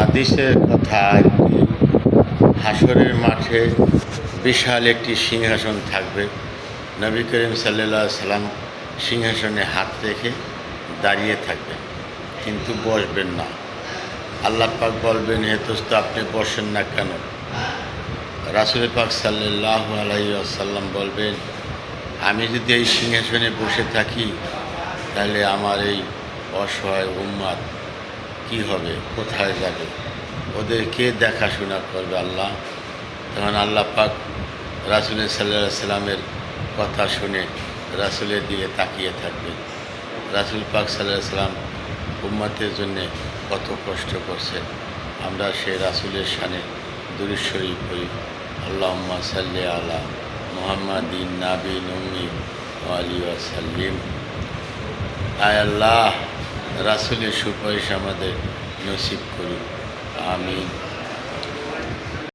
হাদিসের কথা হাসরের মাঠে বিশাল একটি সিংহাসন থাকবে। নবী করিম সাল্লা সাল্লাম সিংহাসনে হাত রেখে দাঁড়িয়ে থাকবেন, কিন্তু বসবেন না। আল্লাহ পাক বলবেন, হে আপনি বসেন না কেন? রাসুল পাক সাল্লাহ আলাইসাল্লাম বলবেন, আমি যদি এই সিংহাসনে বসে থাকি, তাহলে আমার এই অসহায় উম্মাদ কি হবে? কোথায় যাবে? ওদের কে দেখাশোনা করবে আল্লাহ? তখন আল্লাহ পাক রাসুলের সাল্লাহ সাল্লামের কথা শুনে রাসুলের দিকে তাকিয়ে থাকবে রাসুল পাক সাল্লাহ সাল্লাম উম্মাতের জন্যে কত কষ্ট করছেন। আমরা সেই রাসুলের সানে দুরুশ্বরী পড়ি। আল্লাহ সাল্লি আলা মোহাম্মদিন নাবি নমি আলী সাল্লিম। আয় আল্লাহ রাসুলের সুপারিশ আমাদের নসিব করুন। আমিন।